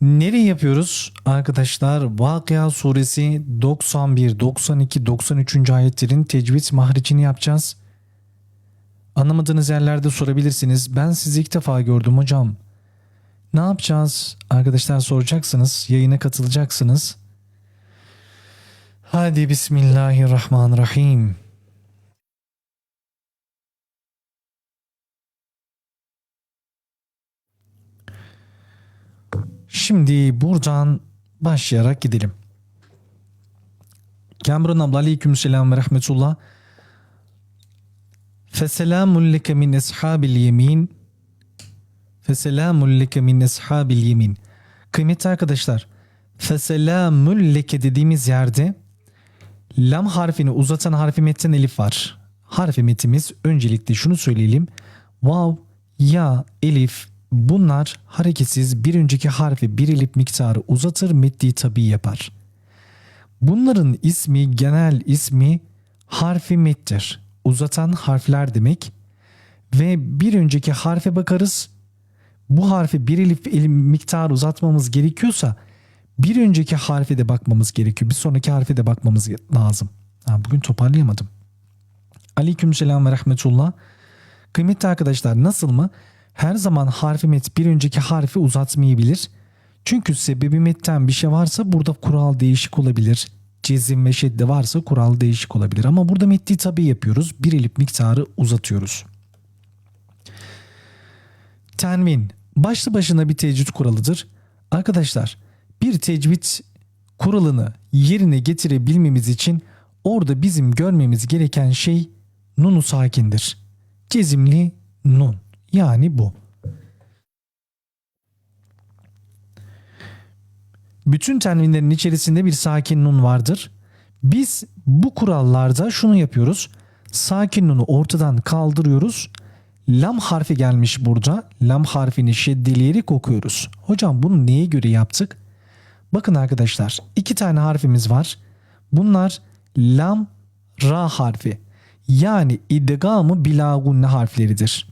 Nereye yapıyoruz? Arkadaşlar Vakıa suresi 91, 92, 93. ayetlerin tecvid mahricini yapacağız. Anlamadığınız yerlerde sorabilirsiniz. Ben sizi ilk defa gördüm hocam. Ne yapacağız? Arkadaşlar soracaksınız. Yayına katılacaksınız. Hadi Bismillahirrahmanirrahim. Şimdi buradan başlayarak gidelim. Kamran abla aleyküm selam ve rahmetullah. Feselamun leke min eshabil yemin. Feselamun leke min eshabil yemin. Kıymetli arkadaşlar, feselamul leke dediğimiz yerde lam harfini uzatan harfi metten elif var. Harfi metimiz öncelikle şunu söyleyelim. Vav, ya, elif bunlar hareketsiz bir önceki harfi bir elif miktarı uzatır metni tabi yapar. Bunların ismi genel ismi harfi mettir. Uzatan harfler demek ve bir önceki harfe bakarız. Bu harfi bir elif elim miktarı uzatmamız gerekiyorsa bir önceki harfe de bakmamız gerekiyor. Bir sonraki harfe de bakmamız lazım. Ha, bugün toparlayamadım. Aleykümselam ve rahmetullah. Kıymetli arkadaşlar nasıl mı? Her zaman harfi met bir önceki harfi uzatmayabilir. Çünkü sebebi metten bir şey varsa burada kural değişik olabilir. Cezim ve şedde varsa kural değişik olabilir. Ama burada metni tabi yapıyoruz. Bir elip miktarı uzatıyoruz. Tenvin başlı başına bir tecvid kuralıdır. Arkadaşlar bir tecvid kuralını yerine getirebilmemiz için orada bizim görmemiz gereken şey nunu sakindir. Cezimli nun yani bu. Bütün tenvinlerin içerisinde bir sakin nun vardır. Biz bu kurallarda şunu yapıyoruz. Sakin nunu ortadan kaldırıyoruz. Lam harfi gelmiş burada. Lam harfini şeddeleyerek okuyoruz. Hocam bunu neye göre yaptık? Bakın arkadaşlar iki tane harfimiz var. Bunlar lam ra harfi. Yani idgamı bilagunne harfleridir.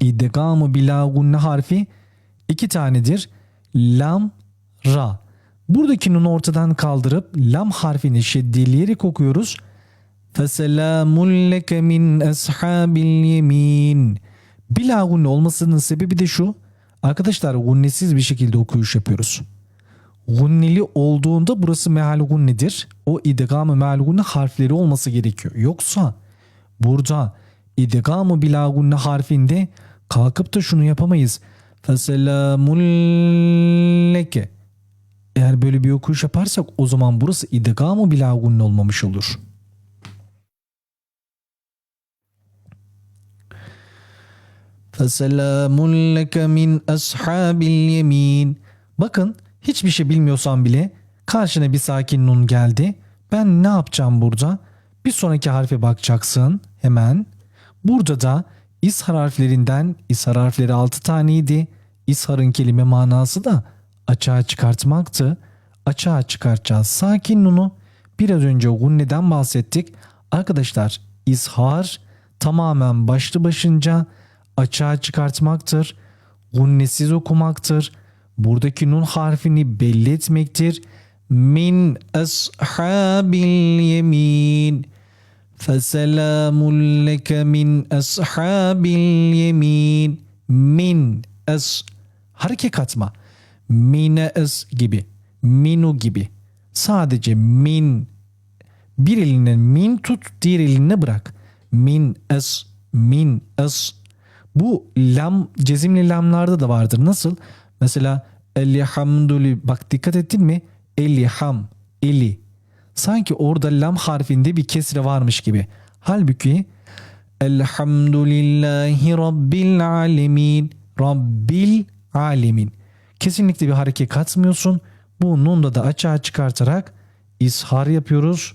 İdgamı bilagunne harfi iki tanedir. Lam ra. Buradaki nunu ortadan kaldırıp lam harfini şeddeleyerek okuyoruz. Feselamun leke min ashabil yemin. Bila gunne olmasının sebebi de şu. Arkadaşlar gunnesiz bir şekilde okuyuş yapıyoruz. Gunneli olduğunda burası meal gunnedir. O idgamı meal gunne harfleri olması gerekiyor. Yoksa burada idgamı bila gunne harfinde kalkıp da şunu yapamayız. Feselamun leke. Eğer böyle bir okuyuş yaparsak o zaman burası idgamı bila gunne olmamış olur. Feselamun leke min ashabil yemin. Bakın hiçbir şey bilmiyorsan bile karşına bir sakin nun geldi. Ben ne yapacağım burada? Bir sonraki harfe bakacaksın hemen. Burada da ishar harflerinden ishar harfleri 6 taneydi. İsharın kelime manası da açığa çıkartmaktı. Açığa çıkartacağız sakin nunu. Biraz önce gunneden bahsettik. Arkadaşlar ishar tamamen başlı başınca açığa çıkartmaktır. Gunnesiz okumaktır. Buradaki nun harfini belli etmektir. Min ashabil yemin. Feselamun leke min ashabil yemin. Min as hareket katma. Mine as gibi. Minu gibi. Sadece min bir elinden min tut diğer eline bırak. Min as min as bu lam cezimli lamlarda da vardır. Nasıl? Mesela elhamdülü bak dikkat ettin mi? Elham, eli. Sanki orada lam harfinde bir kesre varmış gibi. Halbuki Elhamdülillahi Rabbil alemin. Rabbil alemin. Kesinlikle bir hareket katmıyorsun. Bu nunda da açığa çıkartarak ishar yapıyoruz.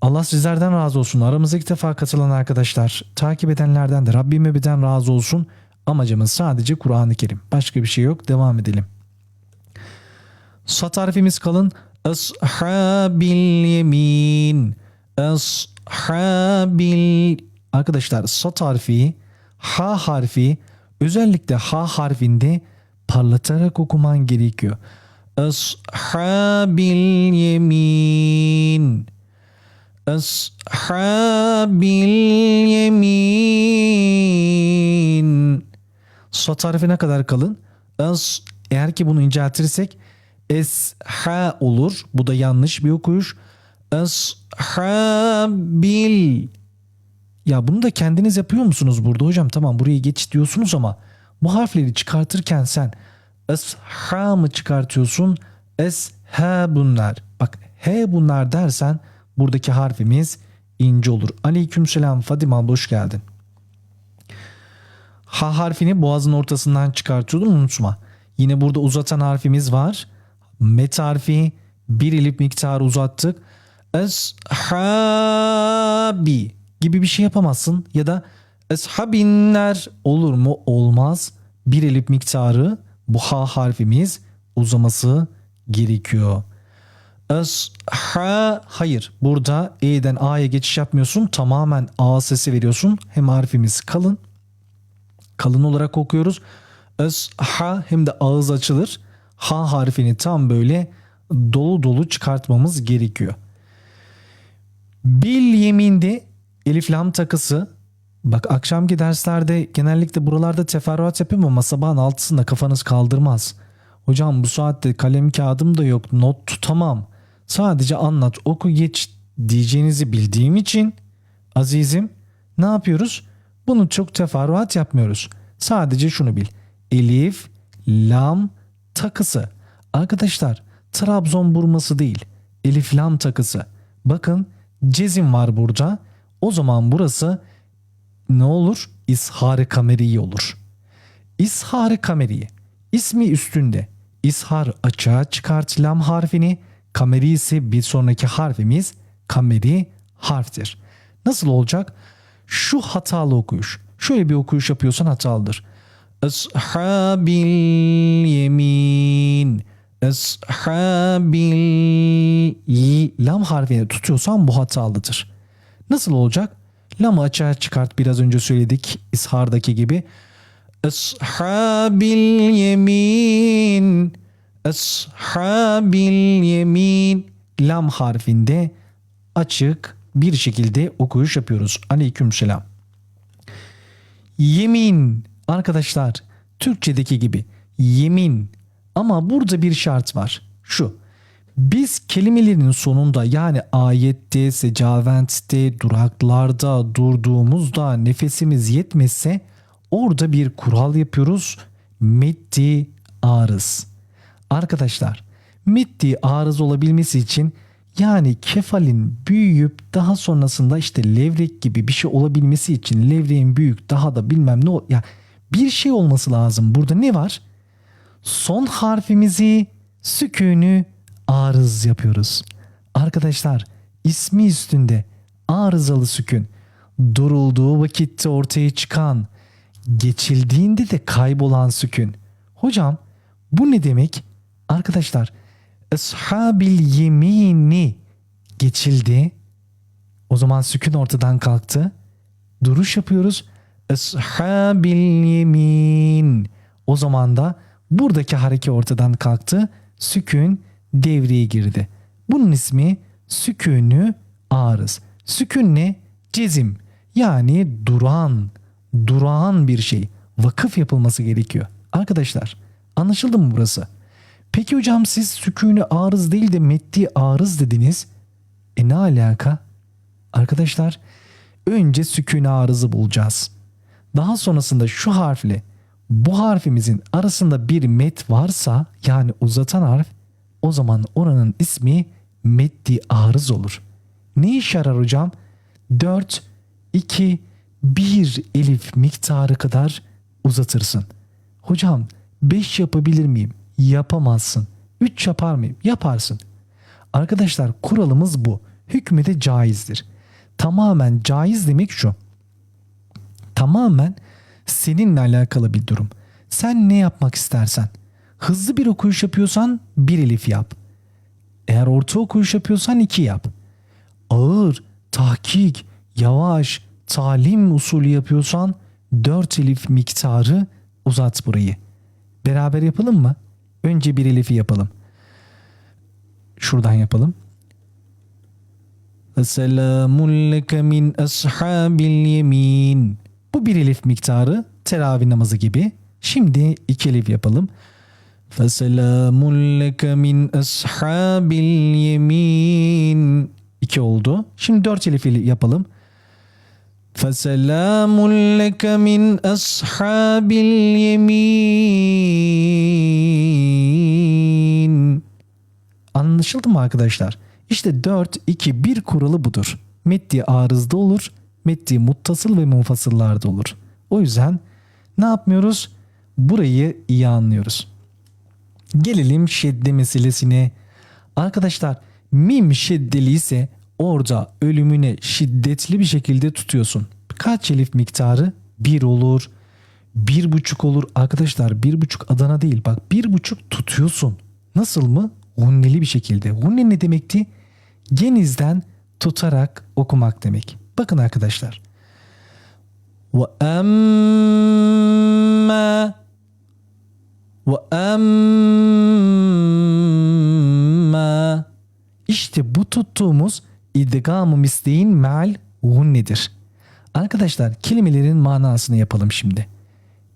Allah sizlerden razı olsun. Aramıza ilk defa katılan arkadaşlar, takip edenlerden de Rabbim ebeden razı olsun. Amacımız sadece Kur'an-ı Kerim. Başka bir şey yok. Devam edelim. Sat harfimiz kalın. Ashabil yemin. Ashabil. Arkadaşlar sat harfi, ha harfi özellikle ha harfinde parlatarak okuman gerekiyor. Ashabil yemin. Ashabil yemin. Sot harfi ne kadar kalın? As, eğer ki bunu inceltirsek es ha olur. Bu da yanlış bir okuyuş. Ashabil. Ya bunu da kendiniz yapıyor musunuz burada hocam? Tamam burayı geç diyorsunuz ama bu harfleri çıkartırken sen esha mı çıkartıyorsun? Es he bunlar. Bak he bunlar dersen buradaki harfimiz ince olur. Aleykümselam Fadime hoş geldin. Ha harfini boğazın ortasından çıkartıyordum unutma. Yine burada uzatan harfimiz var. Met harfi bir elif miktarı uzattık. Eshabi gibi bir şey yapamazsın. Ya da eshabinler olur mu? Olmaz. Bir elif miktarı bu ha harfimiz uzaması gerekiyor. Esha hayır burada e'den a'ya geçiş yapmıyorsun. Tamamen a sesi veriyorsun. Hem harfimiz kalın kalın olarak okuyoruz. Esha hem de ağız açılır. Ha harfini tam böyle dolu dolu çıkartmamız gerekiyor. Bil yeminde elif lam takısı Bak akşamki derslerde genellikle buralarda teferruat yapıyorum ama sabahın altısında kafanız kaldırmaz. Hocam bu saatte kalem kağıdım da yok not tutamam. Sadece anlat oku geç diyeceğinizi bildiğim için azizim ne yapıyoruz? Bunu çok teferruat yapmıyoruz. Sadece şunu bil. Elif, lam takısı. Arkadaşlar Trabzon burması değil. Elif lam takısı. Bakın cezim var burada. O zaman burası ne olur? İshar-ı kameri olur. İshar-ı kameri ismi üstünde. İshar açığa çıkart lam harfini. Kameri ise bir sonraki harfimiz kameri harftir. Nasıl olacak? Şu hatalı okuyuş. Şöyle bir okuyuş yapıyorsan hatalıdır. Ashabil yemin. Ashabil lam harfini tutuyorsan bu hatalıdır. Nasıl olacak? Lamı açığa çıkart biraz önce söyledik ishardaki gibi. Ashabil yemin. Ashabil yemin. Lam harfinde açık bir şekilde okuyuş yapıyoruz. Aleyküm selam. Yemin arkadaşlar Türkçedeki gibi yemin ama burada bir şart var. Şu biz kelimelerin sonunda yani ayette, secaventte, duraklarda durduğumuzda nefesimiz yetmezse orada bir kural yapıyoruz. Meddi arız. Arkadaşlar meddi arız olabilmesi için yani kefalin büyüyüp daha sonrasında işte levrek gibi bir şey olabilmesi için levreğin büyük daha da bilmem ne ya bir şey olması lazım. Burada ne var? Son harfimizi sükünü arız yapıyoruz. Arkadaşlar ismi üstünde arızalı sükün durulduğu vakitte ortaya çıkan geçildiğinde de kaybolan sükün. Hocam bu ne demek? Arkadaşlar Ashabil yemini geçildi. O zaman sükun ortadan kalktı. Duruş yapıyoruz. Ashabil yemin. O zaman da buradaki hareke ortadan kalktı. Sükun devreye girdi. Bunun ismi sükünü arız. Sükün ne? Cezim. Yani duran, durağan bir şey. Vakıf yapılması gerekiyor. Arkadaşlar anlaşıldı mı burası? Peki hocam siz sükûnü arız değil de metni arız dediniz. E ne alaka? Arkadaşlar önce sükûnü arızı bulacağız. Daha sonrasında şu harfle bu harfimizin arasında bir met varsa yani uzatan harf o zaman oranın ismi meddi arız olur. Ne işe yarar hocam? 4, 2, 1 elif miktarı kadar uzatırsın. Hocam 5 yapabilir miyim? Yapamazsın. 3 yapar mıyım? Yaparsın. Arkadaşlar kuralımız bu. Hükmü de caizdir. Tamamen caiz demek şu. Tamamen seninle alakalı bir durum. Sen ne yapmak istersen. Hızlı bir okuyuş yapıyorsan bir elif yap. Eğer orta okuyuş yapıyorsan iki yap. Ağır, tahkik, yavaş, talim usulü yapıyorsan dört elif miktarı uzat burayı. Beraber yapalım mı? Önce bir elifi yapalım. Şuradan yapalım. Selamun leke min ashabil yemin. Bu bir elif miktarı teravih namazı gibi. Şimdi iki elif yapalım. Feselamun leke min ashabil yemin. İki oldu. Şimdi dört elif yapalım. Feselamun leke min ashabil yemin. Anlaşıldı mı arkadaşlar? İşte 4 2 1 kuralı budur. Metti arızda olur, metti muttasıl ve munfasıllarda olur. O yüzden ne yapmıyoruz? Burayı iyi anlıyoruz. Gelelim şedde meselesine. Arkadaşlar mim şeddeli ise orada ölümüne şiddetli bir şekilde tutuyorsun. Kaç elif miktarı? 1 olur, bir buçuk olur. Arkadaşlar bir buçuk Adana değil. Bak bir buçuk tutuyorsun. Nasıl mı? Hunneli bir şekilde. Hunne ne demekti? Genizden tutarak okumak demek. Bakın arkadaşlar. Ve emme ve emme İşte bu tuttuğumuz idgam-ı misleğin meal hunnedir. Arkadaşlar kelimelerin manasını yapalım şimdi.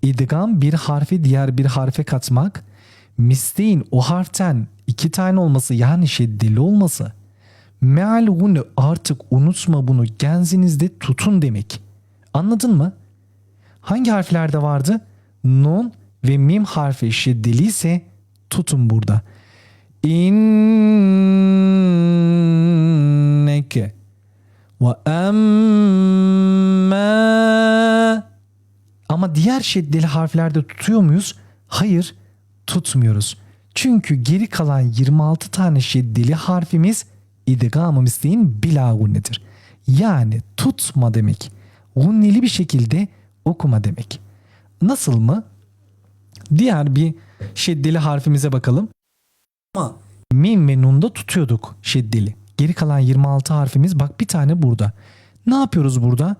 İdgam bir harfi diğer bir harfe katmak, misleğin o harften iki tane olması yani şeddeli olması. Meal hunne artık unutma bunu genzinizde tutun demek. Anladın mı? Hangi harflerde vardı? Nun ve mim harfi şiddeli ise tutun burada. İnneke ve emme ama diğer şiddeli harflerde tutuyor muyuz? Hayır tutmuyoruz. Çünkü geri kalan 26 tane şiddeli harfimiz idgam-ı misleğin bila gunnedir. Yani tutma demek. Gunneli bir şekilde okuma demek. Nasıl mı? Diğer bir şeddeli harfimize bakalım. Ama mim ve nunda tutuyorduk şeddeli. Geri kalan 26 harfimiz bak bir tane burada. Ne yapıyoruz burada?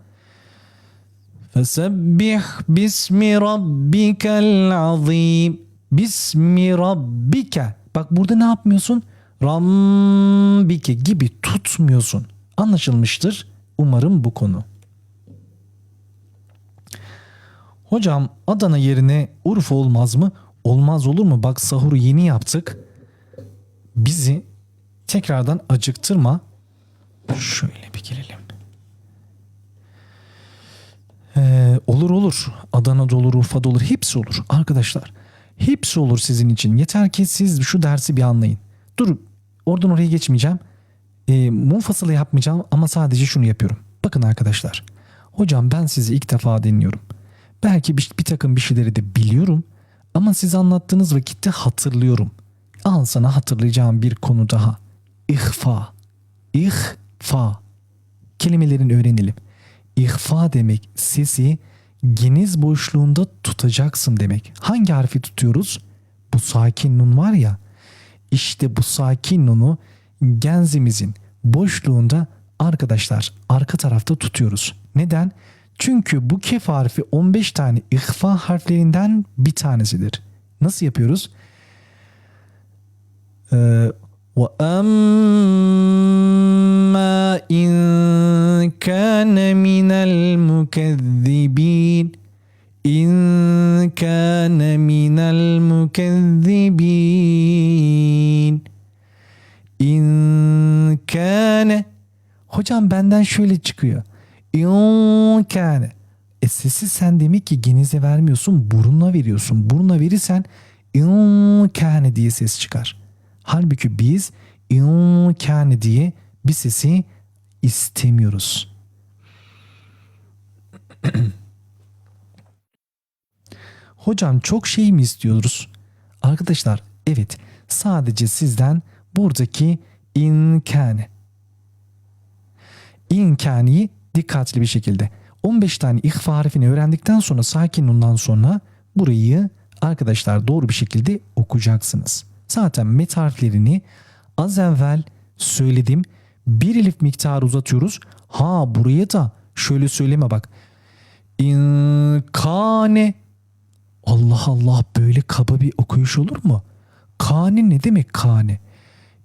Fesebbih bismi rabbikel azim. Bismi rabbike. Bak burada ne yapmıyorsun? Rabbike gibi tutmuyorsun. Anlaşılmıştır. Umarım bu konu. Hocam Adana yerine Urfa olmaz mı? Olmaz olur mu? Bak sahuru yeni yaptık. Bizi tekrardan acıktırma. Şöyle bir gelelim. Ee, olur olur. Adana'da olur, Urfa'da olur. Hepsi olur arkadaşlar. Hepsi olur sizin için. Yeter ki siz şu dersi bir anlayın. Dur oradan oraya geçmeyeceğim. E, munfasılı yapmayacağım ama sadece şunu yapıyorum. Bakın arkadaşlar. Hocam ben sizi ilk defa dinliyorum. Belki bir, bir takım bir şeyleri de biliyorum. Ama siz anlattığınız vakitte hatırlıyorum. Al sana hatırlayacağım bir konu daha. İhfa. İhfa. Kelimelerini öğrenelim. İhfa demek sesi geniz boşluğunda tutacaksın demek. Hangi harfi tutuyoruz? Bu sakin nun var ya. İşte bu sakin nunu genzimizin boşluğunda arkadaşlar arka tarafta tutuyoruz. Neden? Çünkü bu kef harfi 15 tane ihfa harflerinden bir tanesidir. Nasıl yapıyoruz? Ee, وَأَمَّا إِنْ كَانَ مِنَ الْمُكَذِّبِينَ إِنْ كَانَ مِنَ الْمُكَذِّبِينَ Hocam benden şöyle çıkıyor. İn kâne E sesi sen demek ki genize vermiyorsun burunla veriyorsun. Burunla verirsen in kâne diye ses çıkar. Halbuki biz in kâne diye bir sesi istemiyoruz. Hocam çok şey mi istiyoruz? Arkadaşlar evet sadece sizden buradaki inkâne. İnkâniyi dikkatli bir şekilde 15 tane ihfa harfini öğrendikten sonra sakin ondan sonra burayı arkadaşlar doğru bir şekilde okuyacaksınız. Zaten met harflerini az evvel söyledim. Bir elif miktarı uzatıyoruz. Ha buraya da şöyle söyleme bak. İnkâne Allah Allah böyle kaba bir okuyuş olur mu? Kane ne demek kane?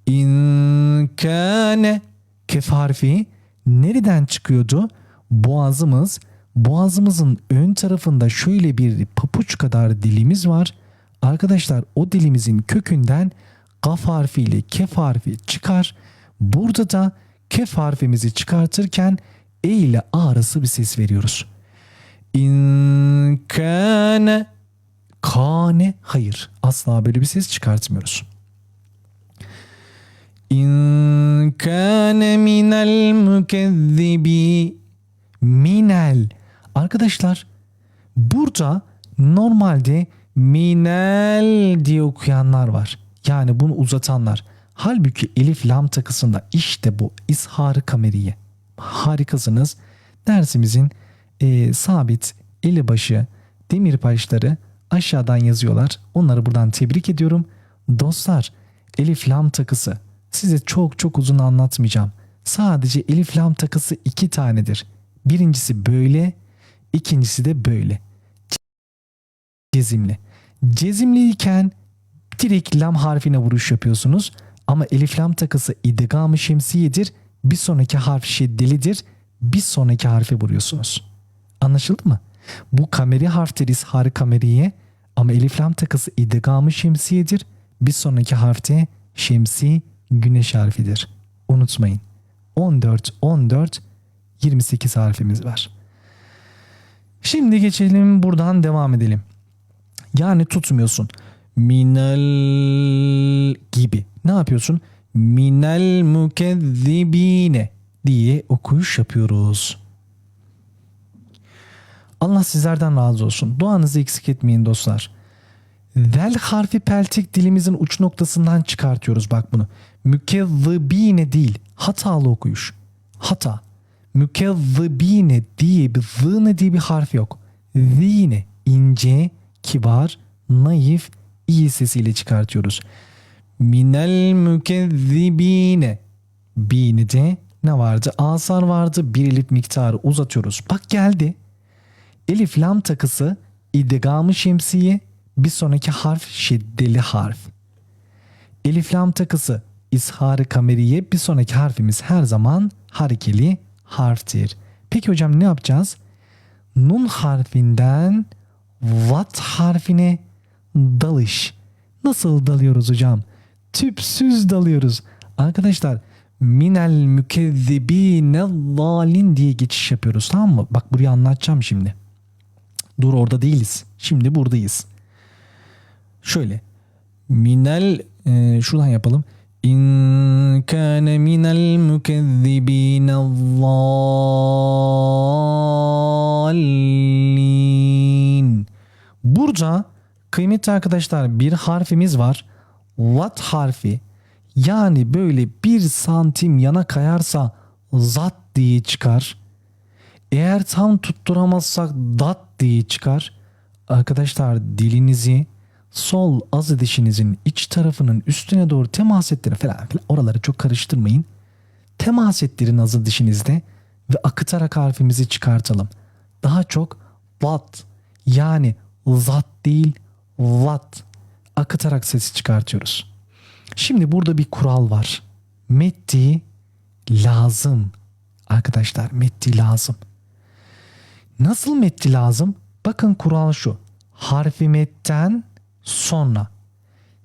İnkâne kef harfi nereden çıkıyordu? Boğazımız, boğazımızın ön tarafında şöyle bir papuç kadar dilimiz var. Arkadaşlar o dilimizin kökünden kaf harfiyle kef harfi çıkar. Burada da kef harfimizi çıkartırken e ile a arası bir ses veriyoruz. İnkâne kane hayır asla böyle bir ses çıkartmıyoruz. İn kâne minel mükezzibi minel. Arkadaşlar burada normalde minel diye okuyanlar var. Yani bunu uzatanlar. Halbuki elif lam takısında işte bu izharı kameriye. Harikasınız. Dersimizin e, sabit eli başı demir başları aşağıdan yazıyorlar. Onları buradan tebrik ediyorum. Dostlar elif lam takısı size çok çok uzun anlatmayacağım. Sadece elif lam takısı iki tanedir. Birincisi böyle, ikincisi de böyle. Cezimli. Cezimliyken direkt lam harfine vuruş yapıyorsunuz. Ama elif lam takısı idgam-ı şemsiyedir. Bir sonraki harf şeddelidir. Bir sonraki harfe vuruyorsunuz. Anlaşıldı mı? Bu kameri harftir izharı kameriye ama elif lam takısı idgam-ı şemsiyedir. Bir sonraki harfte şemsi güneş harfidir. Unutmayın. 14 14 28 harfimiz var. Şimdi geçelim buradan devam edelim. Yani tutmuyorsun. Minel gibi. Ne yapıyorsun? Minel mükezzibine diye okuyuş yapıyoruz. Allah sizlerden razı olsun. Duanızı eksik etmeyin dostlar. Vel harfi peltek dilimizin uç noktasından çıkartıyoruz bak bunu. Mükezzibine değil. Hatalı okuyuş. Hata. Mükezzibine diye bir zine diye bir harf yok. Zine ince, kibar, naif, iyi sesiyle çıkartıyoruz. Minel mükezzibine. Bini de ne vardı? Asar vardı. Bir elif miktarı uzatıyoruz. Bak geldi. Elif lam takısı idgamı şemsiye bir sonraki harf şiddeli harf. Elif lam takısı izharı kameriye bir sonraki harfimiz her zaman harekeli harftir. Peki hocam ne yapacağız? Nun harfinden vat harfine dalış. Nasıl dalıyoruz hocam? Tüpsüz dalıyoruz. Arkadaşlar minel mükezzibine zalin diye geçiş yapıyoruz tamam mı? Bak burayı anlatacağım şimdi. Dur orada değiliz. Şimdi buradayız. Şöyle. Minel e, şuradan yapalım. İn kâne minel mükezzibine zallin. Burada kıymetli arkadaşlar bir harfimiz var. What harfi. Yani böyle bir santim yana kayarsa zat diye çıkar. Eğer tam tutturamazsak dat diye çıkar. Arkadaşlar dilinizi sol azı dişinizin iç tarafının üstüne doğru temas ettirin falan filan. Oraları çok karıştırmayın. Temas ettirin azı dişinizde ve akıtarak harfimizi çıkartalım. Daha çok vat yani zat değil vat akıtarak sesi çıkartıyoruz. Şimdi burada bir kural var. Metti lazım. Arkadaşlar metti lazım. Nasıl metti lazım? Bakın kural şu. Harfi metten sonra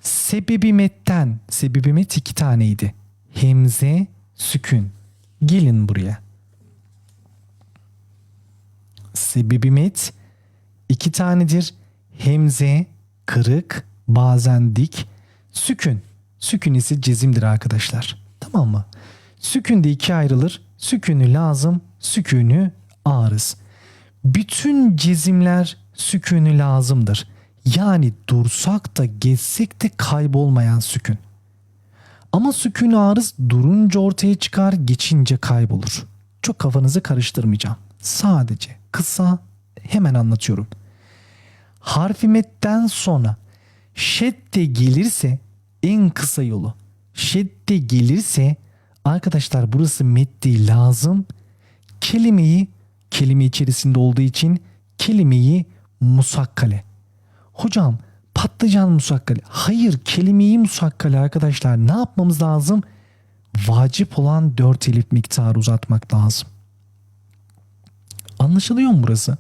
sebebi metten sebebi met iki taneydi. Hemze sükün. Gelin buraya. Sebebi met iki tanedir. Hemze kırık bazen dik sükün. Sükün ise cezimdir arkadaşlar. Tamam mı? Sükün de ikiye ayrılır. Sükünü lazım, sükünü arız. Bütün cezimler sükünü lazımdır. Yani dursak da geçsek de kaybolmayan sükün. Ama sükün arız durunca ortaya çıkar, geçince kaybolur. Çok kafanızı karıştırmayacağım. Sadece kısa hemen anlatıyorum. Harfi metten sonra şedde gelirse en kısa yolu. Şedde gelirse arkadaşlar burası meddi lazım. Kelimeyi kelime içerisinde olduğu için kelimeyi musakkale. Hocam patlıcan musakkali. Hayır kelimeyi musakkali arkadaşlar. Ne yapmamız lazım? Vacip olan 4 elif miktarı uzatmak lazım. Anlaşılıyor mu burası?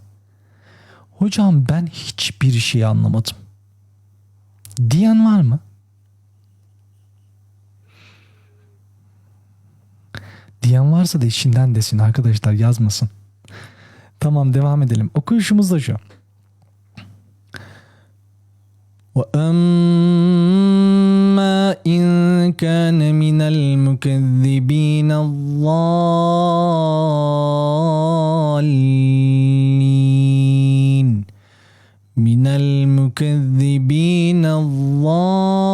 Hocam ben hiçbir şey anlamadım. Diyen var mı? Diyen varsa da işinden desin arkadaşlar yazmasın. Tamam devam edelim. Okuyuşumuz da şu. وأما إن كان من المكذبين الضالين من المكذبين الضالين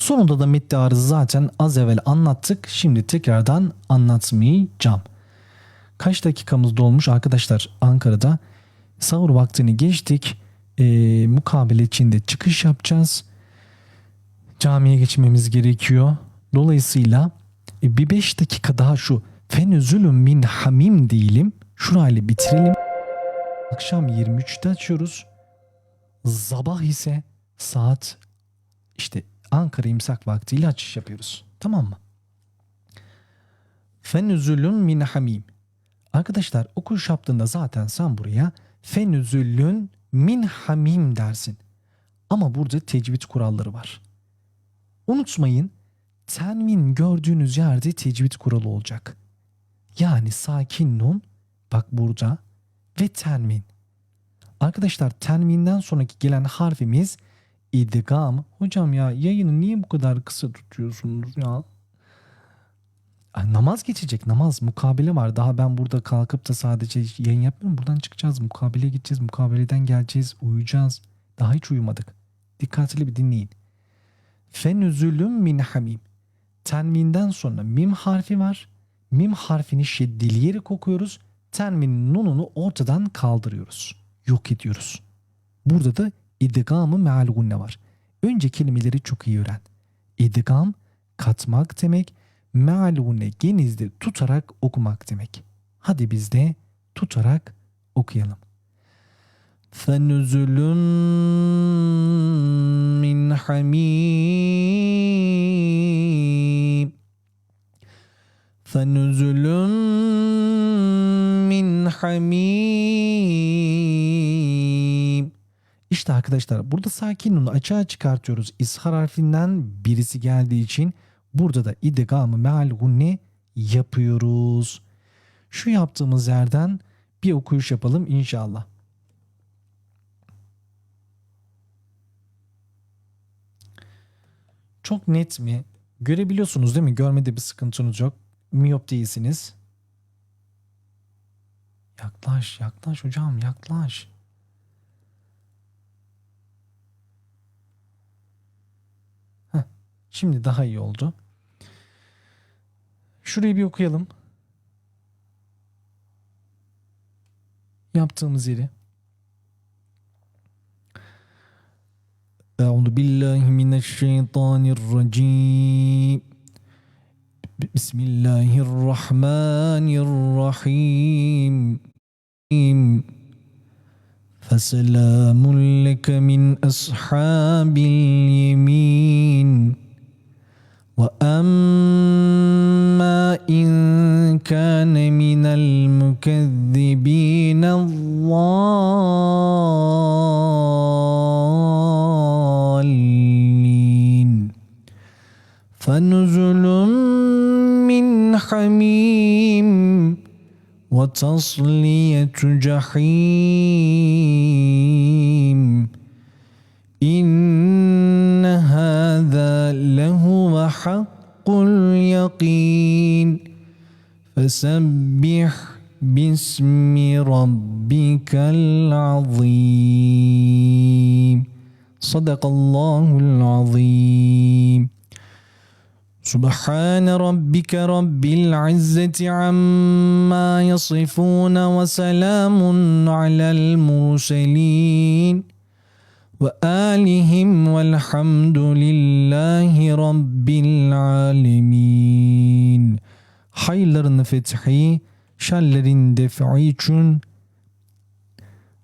Sonunda da metni arızı zaten az evvel anlattık. Şimdi tekrardan anlatmayacağım. Kaç dakikamız dolmuş arkadaşlar Ankara'da? Sahur vaktini geçtik. Ee, mukabele içinde çıkış yapacağız. Camiye geçmemiz gerekiyor. Dolayısıyla e, bir 5 dakika daha şu fenüzülüm min hamim diyelim. Şurayla bitirelim. Akşam 23'te açıyoruz. Sabah ise saat işte Ankara imsak vaktiyle açış yapıyoruz. Tamam mı? Fenüzülüm min hamim. Arkadaşlar okuş yaptığında zaten sen buraya fenüzülün min hamim dersin. Ama burada tecvid kuralları var. Unutmayın tenvin gördüğünüz yerde tecvid kuralı olacak. Yani sakin nun bak burada ve tenvin. Arkadaşlar tenvinden sonraki gelen harfimiz idgam. Hocam ya yayını niye bu kadar kısa tutuyorsunuz ya? Namaz geçecek namaz mukabele var. Daha ben burada kalkıp da sadece yayın yapmıyorum. Buradan çıkacağız mukabeleye gideceğiz. Mukabeleden geleceğiz uyuyacağız. Daha hiç uyumadık. Dikkatli bir dinleyin. Fenüzülüm min hamim. Tenvinden sonra mim harfi var. Mim harfini şeddileyerek okuyoruz. Tenvinin nununu ortadan kaldırıyoruz. Yok ediyoruz. Burada da idgamı meal gunne var. Önce kelimeleri çok iyi öğren. İdgam katmak demek mealune genizde tutarak okumak demek. Hadi biz de tutarak okuyalım. فَنُزُلٌ min hamim فَنُزُلٌ min hamim İşte arkadaşlar burada sakin nunu açığa çıkartıyoruz. İshar harfinden birisi geldiği için Burada da idgamı meal gunne yapıyoruz. Şu yaptığımız yerden bir okuyuş yapalım inşallah. Çok net mi? Görebiliyorsunuz değil mi? Görmede bir sıkıntınız yok. Miyop değilsiniz. Yaklaş, yaklaş hocam, yaklaş. Heh, şimdi daha iyi oldu. Şurayı bir okuyalım. Yaptığımız yeri. Euzu billahi mineşşeytanirracim. Bismillahirrahmanirrahim. فسلام لك من أصحاب اليمين وأما إن كان من المكذبين الضالين فنزل من حميم وتصلية جحيم حق اليقين. فسبح باسم ربك العظيم. صدق الله العظيم. سبحان ربك رب العزة عما يصفون وسلام على المرسلين. وآلهم والحمد لله رب العالمين Hayırlarını fethi şerlerin defi için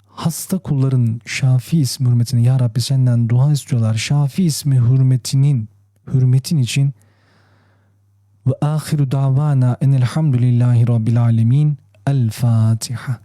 hasta kulların Şafi ismi hürmetine Ya Rabbi senden dua istiyorlar. Şafi ismi hürmetinin hürmetin için ve ahiru davana enelhamdülillahi rabbil alemin. El Fatiha.